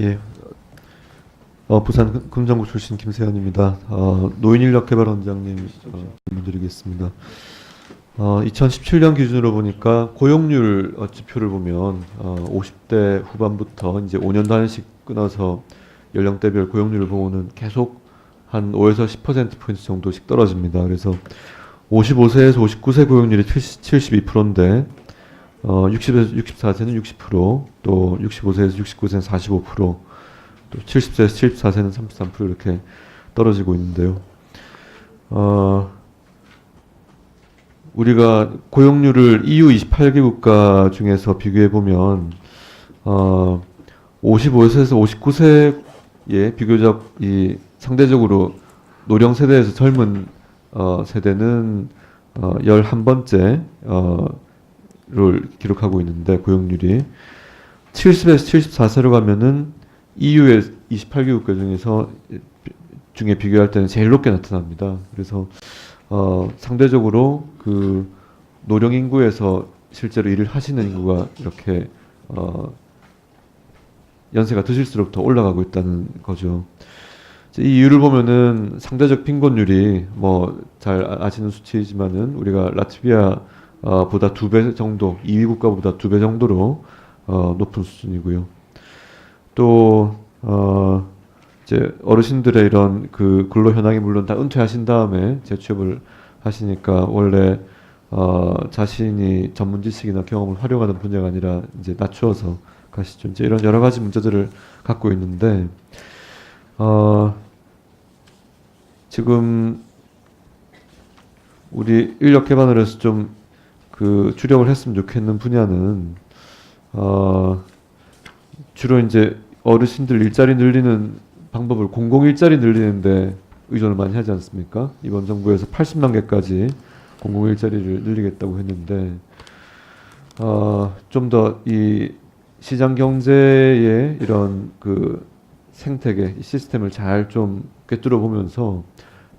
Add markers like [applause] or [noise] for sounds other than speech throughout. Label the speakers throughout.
Speaker 1: 예. 어, 부산 금- 금정구 출신 김세현입니다. 어, 노인인력개발 원장님 어, 질문 드리겠습니다. 어, 2017년 기준으로 보니까 고용률 어, 지표를 보면 어, 50대 후반부터 이제 5년 단위씩 끊어서 연령대별 고용률을 보면은 계속 한 5에서 10% 포인트 정도씩 떨어집니다. 그래서 55세에서 59세 고용률이 72%인데 어, 60에서 64세는 60%, 또 65세에서 69세는 45%, 또 70세에서 74세는 33% 이렇게 떨어지고 있는데요. 어, 우리가 고용률을 EU 28개 국가 중에서 비교해 보면 어, 55세에서 59세에 비교적 이 상대적으로 노령 세대에서 젊은 어, 세대는 어, 11번째 어, 를 기록하고 있는데 고용률이 70에서 74세로 가면은 EU의 28개 국가 중에서 중에 비교할 때는 제일 높게 나타납니다. 그래서 어, 상대적으로 그 노령 인구에서 실제로 일을 하시는 인구가 이렇게 어, 연세가 드실수록 더 올라가고 있다는 거죠. 이 이유를 보면은 상대적 빈곤율이 뭐 잘 아시는 수치이지만은 우리가 라트비아 어, 보다 두 배 정도, 2위 국가보다 두 배 정도로 어, 높은 수준이고요. 또 어, 이제 어르신들의 이런 그 근로 현황이 물론 다 은퇴하신 다음에 재취업을 하시니까 원래 어, 자신이 전문 지식이나 경험을 활용하는 분야가 아니라 이제 낮추어서 가시죠. 이제 이런 여러 가지 문제들을 갖고 있는데 어, 지금 우리 인력 개발을 해서 좀 그 주력을 했으면 좋겠는 분야는 어 주로 이제 어르신들 일자리 늘리는 방법을 공공 일자리 늘리는데 의존을 많이 하지 않습니까? 이번 정부에서 80만 개까지 공공 일자리를 늘리겠다고 했는데 어 좀 더 이 시장 경제의 이런 그 생태계 이 시스템을 잘 좀 꿰뚫어 보면서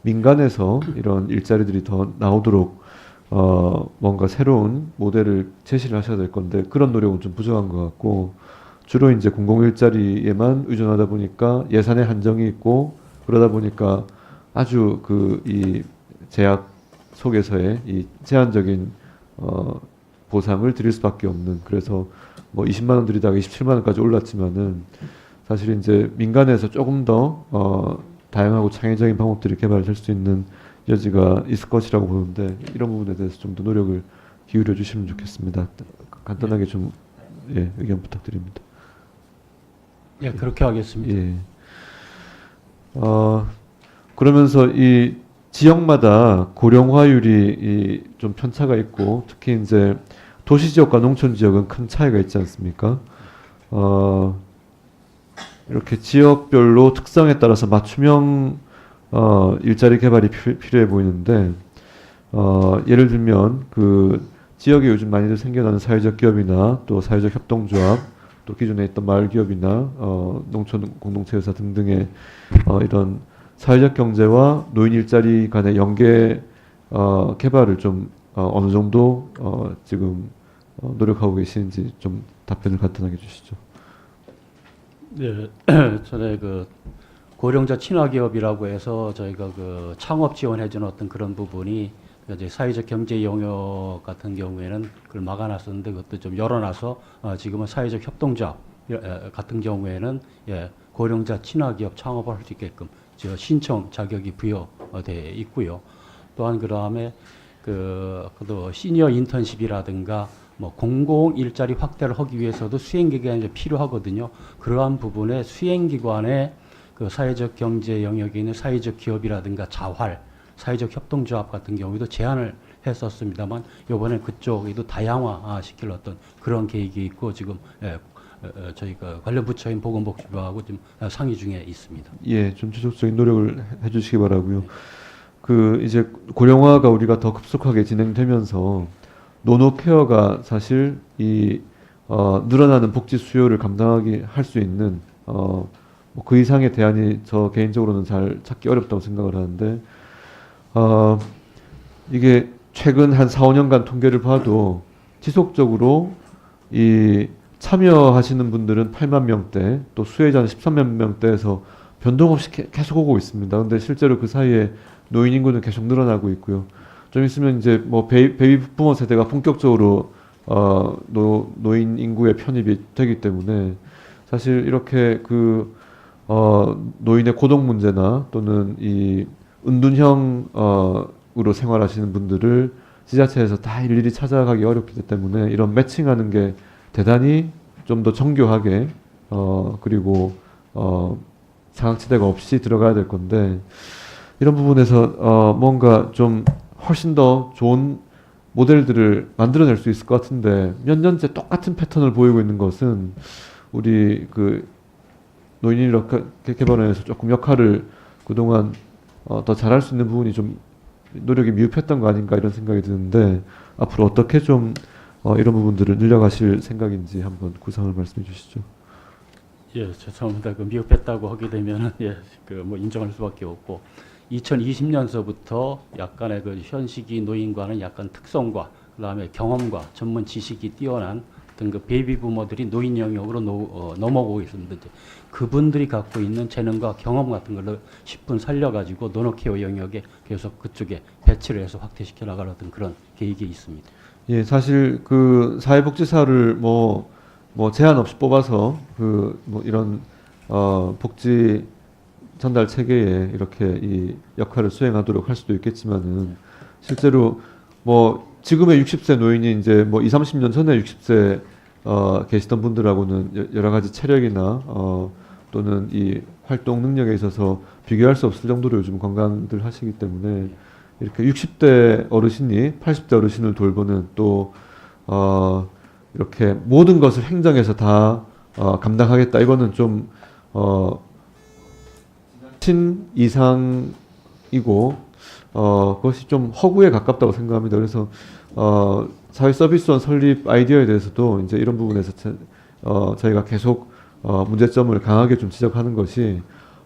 Speaker 1: 민간에서 이런 일자리들이 더 나오도록 어 뭔가 새로운 모델을 제시를 하셔야 될 건데 그런 노력은 좀 부족한 것 같고 주로 이제 공공 일자리에만 의존하다 보니까 예산에 한정이 있고 그러다 보니까 아주 그 이 제약 속에서의 이 제한적인 어 보상을 드릴 수밖에 없는 그래서 뭐 20만 원 드리다가 27만 원까지 올랐지만은 사실 이제 민간에서 조금 더 어, 다양하고 창의적인 방법들이 개발될 수 있는 여지가 있을 것이라고 보는데 이런 부분에 대해서 좀 더 노력을 기울여 주시면 좋겠습니다. 간단하게 좀 예, 의견 부탁드립니다.
Speaker 2: 예, 그렇게 하겠습니다.
Speaker 1: 예. 어, 그러면서 이 지역마다 고령화율이 이좀 편차가 있고 특히 이제 도시 지역과 농촌 지역은 큰 차이가 있지 않습니까? 어, 이렇게 지역별로 특성에 따라서 맞춤형 어, 일자리 개발이 필, 필요해 보이는데 어, 예를 들면 그 지역에 요즘 많이들 생겨나는 사회적 기업이나 또 사회적 협동조합 또 기존에 있던 마을 기업이나 어, 농촌 공동체 회사 등등의 어, 이런 사회적 경제와 노인 일자리 간의 연계 어, 개발을 좀 어, 어느 정도 어, 지금 어, 노력하고 계시는지 좀 답변을 간단하게 주시죠.
Speaker 2: 네, [clears throat] 전에 그 고령자 친화 기업이라고 해서 저희가 그 창업 지원해주는 어떤 그런 부분이 이제 사회적 경제 영역 같은 경우에는 그걸 막아놨었는데 그것도 좀 열어놔서 어, 지금은 사회적 협동조합 에, 같은 경우에는 예, 고령자 친화 기업 창업을 할 수 있게끔 저 신청 자격이 부여돼 있고요. 또한 그 다음에 그, 그 시니어 인턴십이라든가 뭐 공공 일자리 확대를 하기 위해서도 수행 기관이 이제 필요하거든요. 그러한 부분에 수행 기관의 그 사회적 경제 영역에 있는 사회적 기업이라든가 자활, 사회적 협동조합 같은 경우에도 제한을 했었습니다만 이번에 그쪽에도 다양화 시킬 어떤 그런 계획이 있고 지금 예, 어, 어, 저희가 관련 부처인 보건복지부하고 지금 상의 중에 있습니다.
Speaker 1: 예, 좀 지속적인 노력을 해- 해주시기 바라고요. 그 이제 고령화가 우리가 더 급속하게 진행되면서 노노 케어가 사실 이 어, 늘어나는 복지 수요를 감당하기 할 수 있는 어, 뭐 그 이상의 대안이 저 개인적으로는 잘 찾기 어렵다고 생각을 하는데 어, 이게 최근 한 4, 5년간 통계를 봐도 지속적으로 이 참여하시는 분들은 8만 명대, 또 수혜자는 13만 명대에서 변동 없이 개- 계속 오고 있습니다. 근데 실제로 그 사이에 노인 인구는 계속 늘어나고 있고요. 좀 있으면 이제 뭐 베이, 베이비 부모 세대가 본격적으로 어, 노, 노인 인구의 편입이 되기 때문에 사실 이렇게 그 어, 노인의 고독 문제나 또는 이 은둔형 어, 으로 생활하시는 분들을 지자체에서 다 일일이 찾아가기 어렵기 때문에 이런 매칭하는 게 대단히 좀 더 정교하게 어, 그리고 어, 상황치대가 없이 들어가야 될 건데 이런 부분에서 어, 뭔가 좀 훨씬 더 좋은 모델들을 만들어낼 수 있을 것 같은데 몇 년째 똑같은 패턴을 보이고 있는 것은 우리 그 노인인 개발원에서 조금 역할을 그동안 어, 더 잘할 수 있는 부분이 좀 노력이 미흡했던 거 아닌가 이런 생각이 드는데 앞으로 어떻게 좀 어, 이런 부분들을 늘려가실 생각인지 한번 구상을 말씀해 주시죠.
Speaker 2: 예, 죄송합니다. 그 미흡했다고 하게 되면은 예, 그 뭐 인정할 수밖에 없고 2020년서부터 약간의 그 현식이 노인과는 약간 특성과 그다음에 경험과 전문 지식이 뛰어난 어떤 그 베이비 부모들이 노인 영역으로 노, 어, 넘어오고. 이제 그분들이 갖고 있는 재능과 경험 같은 걸로 10분 살려가지고 노노케어 영역에 계속 그쪽에 배치를 해서 확대시켜 어떤 그런 계획이 있습니다.
Speaker 1: 예, 사실 그 사회복지사를 뭐, 뭐 제한 없이 뽑아서 그 뭐 이런 어 복지 전달 체계에 이렇게 이 역할을 수행하도록 할 수도 있겠지만은 실제로 뭐 지금의 60세 노인이 이제 뭐 2, 30년 전에 60세 어 계시던 분들하고는 여- 여러 가지 체력이나 어 또는 이 활동 능력에 있어서 비교할 수 없을 정도로 요즘 건강들 하시기 때문에 이렇게 60대 어르신이 80대 어르신을 돌보는 또 어, 이렇게 모든 것을 행정에서 다 어, 감당하겠다. 이거는 좀 어, 친 이상이고 어, 그것이 좀 허구에 가깝다고 생각합니다. 그래서 어, 사회 서비스원 설립 아이디어에 대해서도 이제 이런 부분에서 제- 어, 저희가 계속 어, 문제점을 강하게 좀 지적하는 것이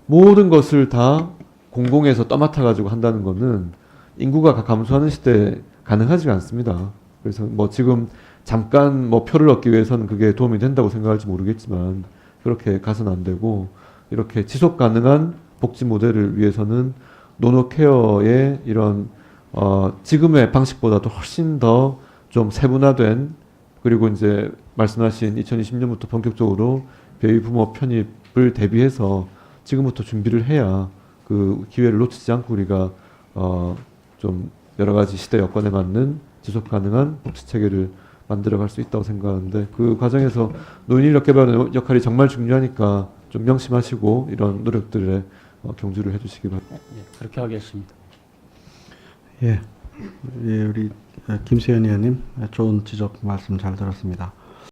Speaker 1: 모든 것을 다 공공에서 떠맡아 가지고 한다는 거는 인구가 가- 감소하는 시대에 가능하지가 않습니다. 그래서 뭐 지금 잠깐 뭐 표를 얻기 위해서는 그게 도움이 된다고 생각할지 모르겠지만 그렇게 가서는 안 되고 이렇게 지속 가능한 복지 모델을 위해서는 노노 케어의 이런 어 지금의 방식보다도 훨씬 더 좀 세분화된 그리고 이제 말씀하신 2020년부터 본격적으로 베이비 부모 편입을 대비해서 지금부터 준비를 해야 그 기회를 놓치지 않고 우리가 어 좀 여러 가지 시대 여건에 맞는 지속 가능한 복지 체계를 만들어 갈 수 있다고 생각하는데 그 과정에서 노인 인력 개발의 역할이 정말 중요하니까 좀 명심하시고 이런 노력들에 어, 경주를 해주시기 바랍니다.
Speaker 2: 예, 그렇게 하겠습니다.
Speaker 3: 예, 예 우리 어, 김수현 의원님 좋은 지적 말씀 잘 들었습니다.